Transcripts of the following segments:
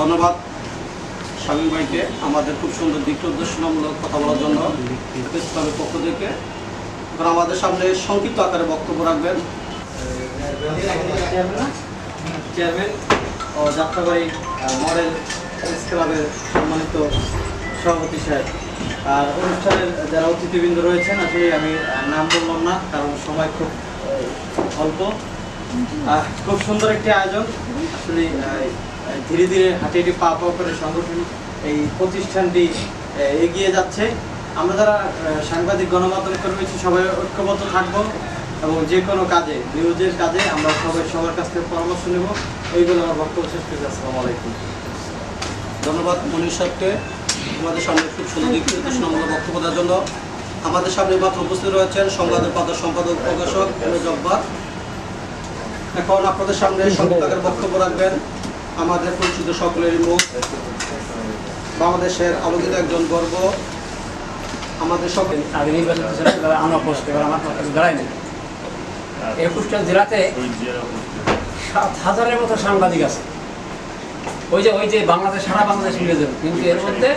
ধন্যবাদ স্বামী ভাইকে আমাদের খুব সুন্দর দিক উদ্দেশ্যমূলক কথা বলার জন্য ক্লাবের পক্ষ থেকে। এখন আমাদের সামনে সংক্ষিপ্ত আকারে বক্তব্য রাখবেন। চেয়ারম্যান ও যাত্রাবাড়ি মডেল ক্লাবের সম্মানিত সভাপতি সাহেব। আর অনুষ্ঠানের যারা অতিথিবৃন্দ রয়েছেন আসলে আমি নাম বললাম না, কারণ সময় খুব অল্প। খুব সুন্দর একটি আয়োজন। আসলে ধীরে ধীরে হাঁটি হাঁটি পা পা করে সংগঠন এই প্রতিষ্ঠানটি এগিয়ে যাচ্ছে। আমরা যারা সাংবাদিক গণমাধ্যম করে রয়েছি, সবাই ঐক্যবদ্ধ থাকব এবং যে কোনো কাজে, নিউজের কাজে আমরা সবাই সবার কাছ থেকে পরামর্শ নেব। এইগুলো আমার বক্তব্য শেষ করছি। আসসালামু আলাইকুম। ধন্যবাদ মনির সাহেবকে। আমাদের সামনে খুব সুন্দর দিক নির্দেশনামূলক বক্তব্য জন্য। আমাদের সামনে মাত্র উপস্থিত রয়েছেন সংবাদের পাতার সম্পাদক, প্রকাশক জব্বার এখন আপনাদের সামনে সংবাদের বক্তব্য রাখবেন আমাদের পরিচিত সকলের মুখ। বাংলাদেশের আলোকিত একজন গর্ব আমাদের সকল আগে এবার আমরা না একুশটা জেলাতে সাত হাজারের মতো সাংবাদিক আছে। ওই যে ওই যে বাংলাদেশ, সারা বাংলাদেশ মিলে যাবে। কিন্তু এর মধ্যে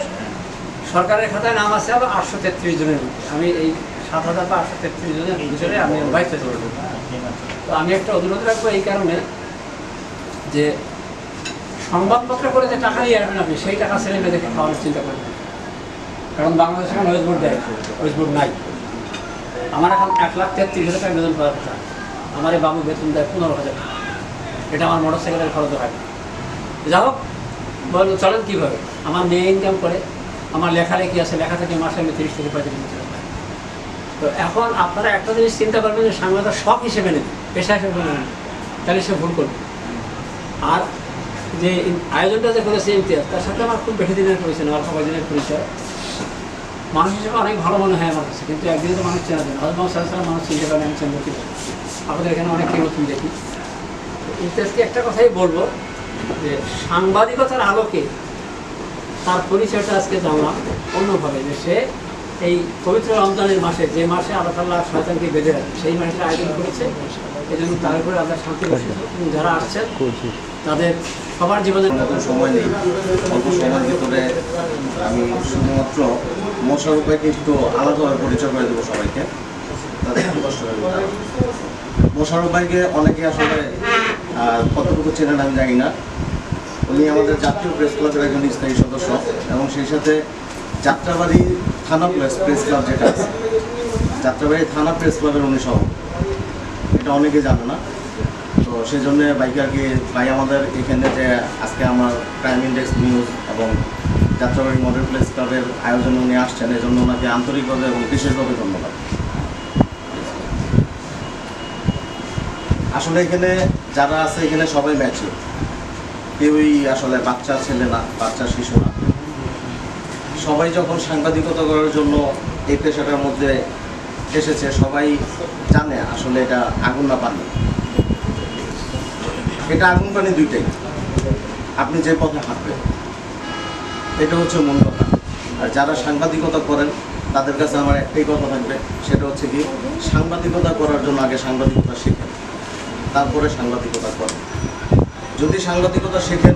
সরকারের খাতায় নাম আছে আবার আটশো তেত্রিশ জনের আমি এই সাত হাজার বা আটশো তেত্রিশ জনের ভিতরে আমি বাইশ তো আমি একটা অনুরোধ রাখব এই কারণে যে সংবাদপত্র করে যে টাকা নিয়ে আসবেন আপনি, সেই টাকা ছেলে মেয়েদেরকে খাওয়ানোর চিন্তা করবেন কারণ বাংলাদেশে এখন ওয়েস্ট বোর্ড দেয়, ওয়েস্ট বোর্ড নাই। আমার এখন এক লাখ তেত্রিশ হাজার টাকা বেতন পাওয়ার কথা। আমার এই বাবু বেতন দেয় পনেরো হাজার টাকা। এটা আমার মোটর সাইকেলের খরচ হয়। যাই হোক, বলুন, চলেন কীভাবে? আমার মেয়ে ইনকাম করে, আমার লেখালেখি আছে, লেখা থেকে মাসে আমি তিরিশ থেকে পঁয়ত্রিশ। তো এখন আপনারা একটা জিনিস চিন্তা করবেন যে সাংবাদিক শখ হিসেবে নেবেন পেশা হিসেবে নেবেন তাহলে সে ভুল করবে। আর যে আয়োজনটা যে করেছে ইমতিয়াজ, তার সাথে আমার খুব বেশি দিনের পরিচয় অল্প কয়েকদিনের পরিচয়। মানুষ হিসেবে অনেক ভালো মনে হয় আমার কাছে, কিন্তু একদিনে তো মানুষ চেনা যায় হজরত সাল্লাম মানুষ চিনতে পারেন আমি চিনতে পারি। আমাদের এখানে অনেককে নতুন দেখি। ইমতিয়াজকে একটা কথাই বলব যে সাংবাদিকতার আলোকে তার পরিচয়টা আজকে জানলাম অন্যভাবে, যে সে এই পবিত্র রমজানের মাসে, যে মাসে আল্লাহ তাল্লাহ শয়তানকে বেঁধে সেই মাসে আয়োজন করেছে। এই জন্য তার উপরে আল্লাহ শান্তি যারা আসছেন, তাদের সবার জীবনে সময় নেই। অল্প সময়ের ভিতরে আমি শুধুমাত্র মশার উপায়কে একটু আলাদাভাবে পরিচয় করে দেবো সবাইকে। তাদের মশার উপায়কে অনেকে আসলে কতটুকু চেনেন আমি জানি না। উনি আমাদের জাতীয় প্রেস ক্লাবের একজন স্থায়ী সদস্য এবং সেই সাথে যাত্রাবাড়ি থানা প্রেস প্রেস ক্লাব যেটা আছে। যাত্রাবাড়ি থানা প্রেস ক্লাবের উনি এটা অনেকে জানে না। তো সেই জন্য বাইকারকে ভাই আমাদের এখানে যে আজকে আমার প্রাইম ইন্ডেক্স নিউজ এবং যাত্রাবাড়ি মডেল প্লেস ক্লাবের আয়োজনে উনি আসছেন এই জন্য ওনাকে আন্তরিকভাবে এবং বিশেষভাবে ধন্যবাদ। আসলে এখানে যারা আছে, এখানে সবাই ম্যাচে কেউই আসলে বাচ্চা ছেলে না, বাচ্চা শিশু না। সবাই যখন সাংবাদিকতা করার জন্য এই পেশাটার মধ্যে এসেছে, সবাই জানে আসলে এটা আগুন না পানি। এটা আগুন পানি দুইটাই। আপনি যে পথে হাঁটবেন, এটা হচ্ছে মূল কথা। আর যারা সাংবাদিকতা করেন, তাদের কাছে আমার একটাই কথা থাকবে, সেটা হচ্ছে কি, সাংবাদিকতা করার জন্য আগে সাংবাদিকতা শেখেন, তারপরে সাংবাদিকতা করেন। যদি সাংবাদিকতা শেখেন,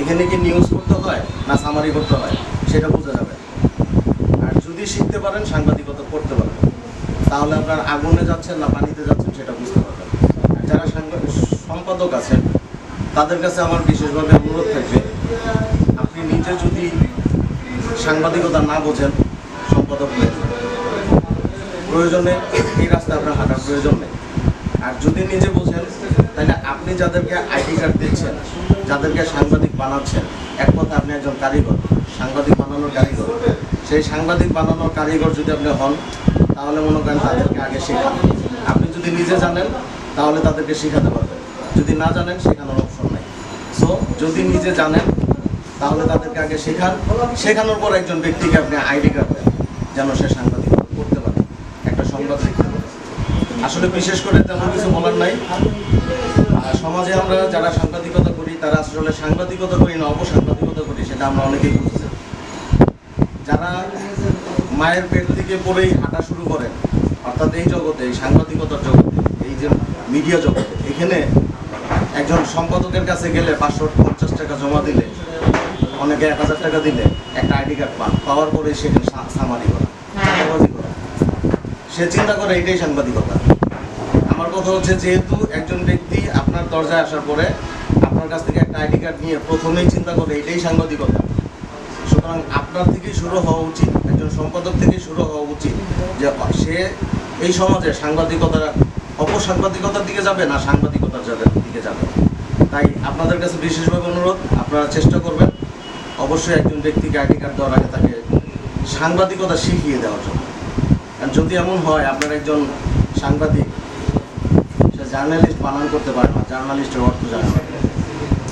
এখানে কি নিউজ করতে হয় না সামারি করতে হয়? সেটা বোঝা যাবে। আর যদি শিখতে পারেন, সাংবাদিকতা করতে পারবেন। তাহলে আপনার আগুনে যাচ্ছেন না, পানিতে যাচ্ছেন, সেটা বুঝতে পারবেন। আর যারা সম্পাদক আছেন, তাদের কাছে আমার বিশেষভাবে অনুরোধ থাকবে, আপনি নিজে যদি সাংবাদিকতা না বোঝেন, সম্পাদক হয়ে প্রয়োজনে এই রাস্তায় আপনার হাঁটার প্রয়োজন নেই। আর যদি নিজে বোঝেন, তাহলে আপনি যাদেরকে আইডি কার্ড দিচ্ছেন, যাদেরকে সাংবাদিক বানাচ্ছেন, এক কথা আপনি একজন কারিগর। সাংবাদিক বানানোর কারিগর। সেই সাংবাদিক বানানোর কারিগর যদি আপনি হন, তাহলে মনে করেন তাদেরকে আগে শেখান। আপনি যদি নিজে জানেন, তাহলে তাদেরকে শেখাতে পারবেন। যদি না জানেন, শেখানোর অপশন নাই। সো যদি নিজে জানেন, তাহলে তাদেরকে আগে শেখান। শেখানোর পর একজন ব্যক্তিকে আপনি আইডি কার্ড দেন, যেন সে সাংবাদিক করতে পারে। একটা সংবাদ আসলে বিশেষ করে তেমন কিছু বলার নাই। সমাজে আমরা যারা সাংবাদিকতা করি, তারা আসলে সাংবাদিকতা করি না, অপসাংবাদিকতা করি, সেটা আমরা অনেকেই বুঝছি যারা মায়ের পেট থেকে পড়েই হাঁটা শুরু করেন, অর্থাৎ এই জগতে, এই সাংবাদিকতার জগতে, এই যে মিডিয়া জগতে, এখানে একজন সম্পাদকের কাছে গেলে পাঁচশো পঞ্চাশ টাকা জমা দিলে, অনেকে এক হাজার টাকা দিলে একটা আইডি কার্ড পান, পাওয়ার পরে সেখানে সামারি করা। সে চিন্তা করে এটাই সাংবাদিকতা। আমার কথা হচ্ছে যেহেতু একজন ব্যক্তি আপনার দরজায় আসার পরে আপনার কাছ থেকে একটা আইডি কার্ড নিয়ে প্রথমেই চিন্তা করে এটাই সাংবাদিকতা। সুতরাং আপনার থেকেই শুরু হওয়া উচিত, একজন সম্পাদক থেকেই শুরু হওয়া উচিত যে সে এই সমাজে সাংবাদিকতা অপসাংবাদিকতার দিকে যাবে না সাংবাদিকতার দিকে যাবে? তাই আপনাদের কাছে বিশেষভাবে অনুরোধ, আপনারা চেষ্টা করবেন অবশ্যই একজন ব্যক্তিকে আইডি কার্ড দেওয়ার আগে তাকে সাংবাদিকতা শিখিয়ে দেওয়ার জন্য। কারণ যদি এমন হয়, আপনার একজন সাংবাদিক, সে জার্নালিস্ট বানান করতে পারে না, জার্নালিস্টের অর্থ জানে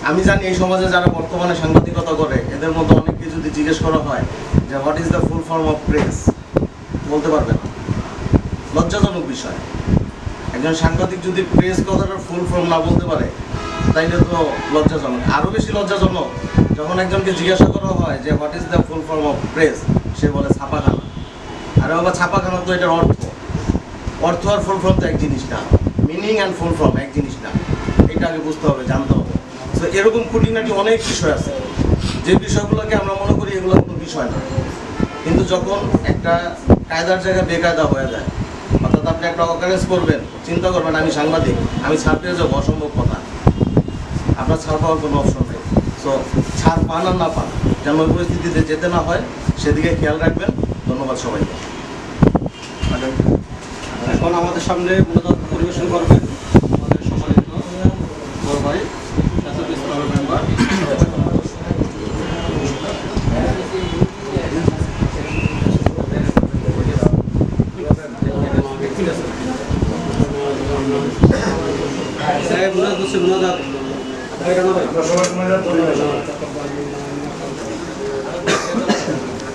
আমি জানি এই সমাজে যারা বর্তমানে সাংবাদিকতা করে, এদের মধ্যে অনেককে যদি জিজ্ঞেস করা হয় যে what is the full form of press বলতে পারবে না। লজ্জাজনক বিষয়। একজন সাংবাদিক যদি প্রেস কথাটার ফুল ফর্ম না বলতে পারে, তাইলে তো লজ্জাজনক। আরও বেশি লজ্জাজনক, যখন একজনকে জিজ্ঞাসা করা হয় যে what is the full form of press সে বলে, ছাপাখানা। আরে বাবা, ছাপাখানা তো এটার অর্থ। অর্থ আর ফুল ফর্ম তো এক জিনিস না। মিনিং অ্যান্ড ফুল ফর্ম এক জিনিস না। এটা আগে বুঝতে হবে, জানতে হবে। তো এরকম খুঁটিনাটি অনেক বিষয় আছে। যে বিষয়গুলোকে আমরা মনে করি এগুলো কোনো বিষয় না। কিন্তু যখন একটা কায়দার জায়গায় বেকায়দা হয়ে যায়, অর্থাৎ আপনি একটা অকারেন্স করবেন, চিন্তা করবেন, আমি সাংবাদিক, আমি ছাড় পেয়ে যাব, অসম্ভব কথা। আপনার ছাড় পাওয়ার কোনো অপশন নেই। সো ছাড় পান আর না পান যেন ওই পরিস্থিতিতে যেতে না হয়, সেদিকে খেয়াল রাখবেন। ধন্যবাদ সবাইকে। এখন আমাদের সামনে মূলত পরিবেশন করবেন ശിവനാഥ് അതായത്